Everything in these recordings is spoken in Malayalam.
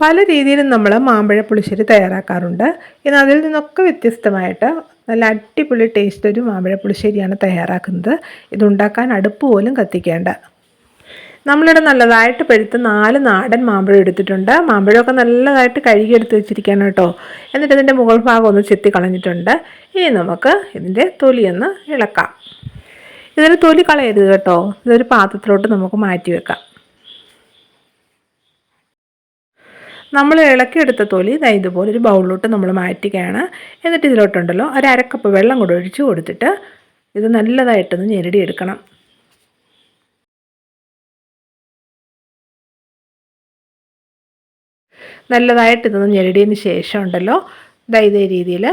പല രീതിയിലും നമ്മൾ മാമ്പഴ പുളിശ്ശേരി തയ്യാറാക്കാറുണ്ട്. എന്നാൽ അതിൽ നിന്നൊക്കെ വ്യത്യസ്തമായിട്ട് നല്ല അടിപൊളി ടേസ്റ്റ് ഒരു മാമ്പഴ പുളിശ്ശേരിയാണ് തയ്യാറാക്കുന്നത്. ഇതുണ്ടാക്കാൻ അടുപ്പ് പോലും കത്തിക്കേണ്ട. നമ്മളിവിടെ നല്ലതായിട്ട് പഴുത്ത് നാല് നാടൻ മാമ്പഴം എടുത്തിട്ടുണ്ട്. മാമ്പഴമൊക്കെ നല്ലതായിട്ട് കഴുകിയെടുത്ത് വെച്ചിരിക്കുകയാണ് കേട്ടോ. എന്നിട്ട് ഇതിന്റെ മുകൾ ഭാഗം ഒന്ന് ചെത്തി കളഞ്ഞിട്ടുണ്ട്. ഇനി നമുക്ക് ഇതിന്റെ തൊലിയൊന്ന് ഇളക്കാം. ഇതൊരു തൊലി കളയരുത് കേട്ടോ. ഇതൊരു പാത്രത്തിലോട്ട് നമുക്ക് മാറ്റി വെക്കാം. നമ്മൾ ഇളക്കിയെടുത്ത തൊലി ഇതാ ഇതുപോലെ ഒരു ബൗളിലോട്ട് നമ്മൾ മാറ്റുകയാണ് എന്നിട്ട് ഇതിലോട്ടുണ്ടല്ലോ ഒരു അരക്കപ്പ് വെള്ളം കൂടെ ഒഴിച്ച് കൊടുത്തിട്ട് ഇത് നല്ലതായിട്ടൊന്ന് ഞെരടിയെടുക്കണം നല്ലതായിട്ട് ഇതൊന്ന് ഞെരടിയതിന് ശേഷം ഉണ്ടല്ലോ ദാ ഇതേ രീതിയിൽ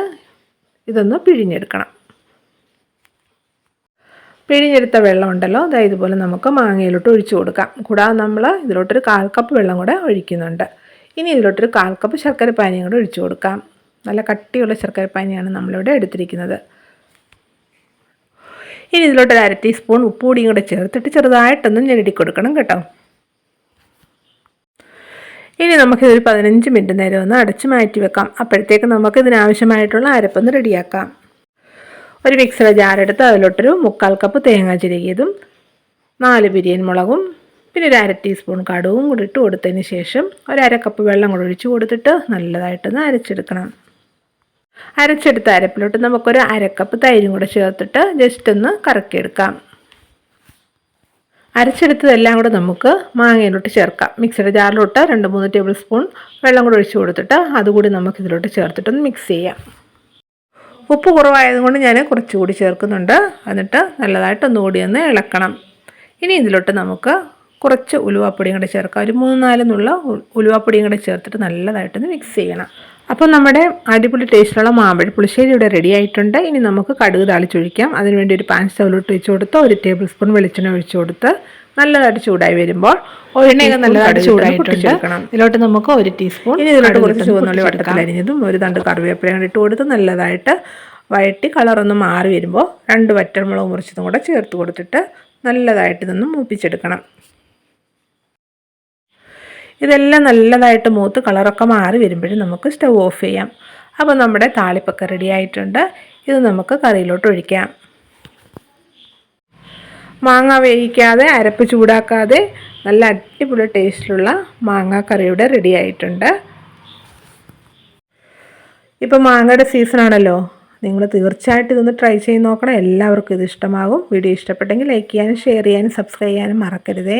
ഇതൊന്ന് പിഴിഞ്ഞെടുക്കണം. പിഴിഞ്ഞെടുത്ത വെള്ളം ഉണ്ടല്ലോ ദാ ഇതുപോലെ നമുക്ക് മാങ്ങയിലോട്ട് ഒഴിച്ചു കൊടുക്കാം. കൂടാതെ നമ്മൾ ഇതിലോട്ടൊരു കാൽ കപ്പ് വെള്ളം കൂടെ ഒഴിക്കുന്നുണ്ട്. ഇനി ഇതിലോട്ടൊരു കാൽ കപ്പ് ശർക്കര പാനിയും കൂടെ ഒഴിച്ചു കൊടുക്കാം. നല്ല കട്ടിയുള്ള ശർക്കര പാനിയാണ് നമ്മളിവിടെ എടുത്തിരിക്കുന്നത്. ഇനി ഇതിലോട്ടൊരു അര ടീസ്പൂൺ ഉപ്പുപൊടിയും കൂടെ ചേർത്തിട്ട് ചെറുതായിട്ടൊന്ന് ഞെരടി കൊടുക്കണം കേട്ടോ. ഇനി നമുക്കിതൊരു പതിനഞ്ച് മിനിറ്റ് നേരം ഒന്ന് അടച്ച് മാറ്റി വെക്കാം. അപ്പോഴത്തേക്ക് നമുക്ക് ഇതിനാവശ്യമായിട്ടുള്ള അരപ്പൊന്ന് റെഡിയാക്കാം. ഒരു മിക്സർ ജാറെടുത്ത് അതിലോട്ടൊരു മുക്കാൽ കപ്പ് തേങ്ങ ചിരകിയതും നാല് ബിരിയാണി മുളകും പിന്നെ ഒരു അര ടീസ്പൂൺ കടുവും കൂടി ഇട്ട് കൊടുത്തതിന് ശേഷം ഒരു അര കപ്പ് വെള്ളം കൂടി ഒഴിച്ച് കൊടുത്തിട്ട് നല്ലതായിട്ടൊന്ന് അരച്ചെടുക്കണം. അരച്ചെടുത്ത അരപ്പിലോട്ട് നമുക്കൊരു അരക്കപ്പ് തൈരും കൂടെ ചേർത്തിട്ട് ജസ്റ്റ് ഒന്ന് കറക്കിയെടുക്കാം. അരച്ചെടുത്തതെല്ലാം കൂടെ നമുക്ക് മാങ്ങയിലോട്ട് ചേർക്കാം. മിക്സിയുടെ ജാറിലോട്ട് രണ്ട് മൂന്ന് ടേബിൾ സ്പൂൺ വെള്ളം കൂടെ ഒഴിച്ച് കൊടുത്തിട്ട് അതുകൂടി നമുക്ക് ഇതിലോട്ട് ചേർത്തിട്ടൊന്ന് മിക്സ് ചെയ്യാം. ഉപ്പ് കുറവായതുകൊണ്ട് ഞാൻ കുറച്ചുകൂടി ചേർക്കുന്നുണ്ട്. എന്നിട്ട് നല്ലതായിട്ട് ഒന്നുകൂടി ഒന്ന് ഇളക്കണം. ഇനി ഇതിലോട്ട് നമുക്ക് കുറച്ച് ഉലുവാപ്പൊടിയും കൂടെ ചേർക്കുക. ഒരു മൂന്ന് നാല് നുള്ള ഉലുവാപ്പൊടിയും കൂടെ ചേർത്തിട്ട് നല്ലതായിട്ടൊന്ന് മിക്സ് ചെയ്യണം. അപ്പോൾ നമ്മുടെ അടിപൊളി ടേസ്റ്റിലുള്ള മാമ്പഴ പുളിശ്ശേരി ഇവിടെ റെഡി ആയിട്ടുണ്ട്. ഇനി നമുക്ക് കടുക് താളിച്ചൊഴിക്കാം. അതിനുവേണ്ടി ഒരു പാൻ സ്റ്റൗലോട്ട് വെച്ച് കൊടുത്ത് ഒരു ടേബിൾ സ്പൂൺ വെളിച്ചെണ്ണ ഒഴിച്ചു കൊടുത്ത് നല്ലതായിട്ട് ചൂടായി വരുമ്പോൾ ഒരെണ്ണയൊക്കെ നല്ലതായിട്ട് ചൂടായിട്ടുണ്ട്. ഇതിലോട്ട് നമുക്ക് ഒരു ടീസ്പൂൺ ഇനി ഇതിലോട്ട് കുറച്ച് ചുവന്നുള്ളി വട്ടത്തിലരിഞ്ഞതും ഒരു തണ്ട് കറിവേപ്പിലയും കൂടി ഇട്ട് കൊടുത്ത് നല്ലതായിട്ട് വഴറ്റി കളറൊന്ന് മാറി വരുമ്പോൾ രണ്ട് വറ്റൽമുളക് മുറിച്ചതും കൂടെ ചേർത്ത് കൊടുത്തിട്ട് നല്ലതായിട്ട് ഇതൊന്ന് മൂപ്പിച്ചെടുക്കണം. ഇതെല്ലാം നല്ലതായിട്ട് മൂത്ത് കളറൊക്കെ മാറി വരുമ്പോഴും നമുക്ക് സ്റ്റൗ ഓഫ് ചെയ്യാം. അപ്പോൾ നമ്മുടെ താളിപ്പൊക്കെ റെഡി ആയിട്ടുണ്ട്. ഇത് നമുക്ക് കറിയിലോട്ട് ഒഴിക്കാം. മാങ്ങ വേവിക്കാതെ അരപ്പ് ചൂടാക്കാതെ നല്ല അടിപൊളി ടേസ്റ്റിലുള്ള മാങ്ങ കറിയുടെ റെഡി ആയിട്ടുണ്ട്. ഇപ്പോൾ മാങ്ങയുടെ സീസണാണല്ലോ നിങ്ങൾ തീർച്ചയായിട്ടും ഇതൊന്ന് ട്രൈ ചെയ്ത് നോക്കണം. എല്ലാവർക്കും ഇത് ഇഷ്ടമാകും. വീഡിയോ ഇഷ്ടപ്പെട്ടെങ്കിൽ ലൈക്ക് ചെയ്യാനും ഷെയർ ചെയ്യാനും സബ്സ്ക്രൈബ് ചെയ്യാനും മറക്കരുതേ.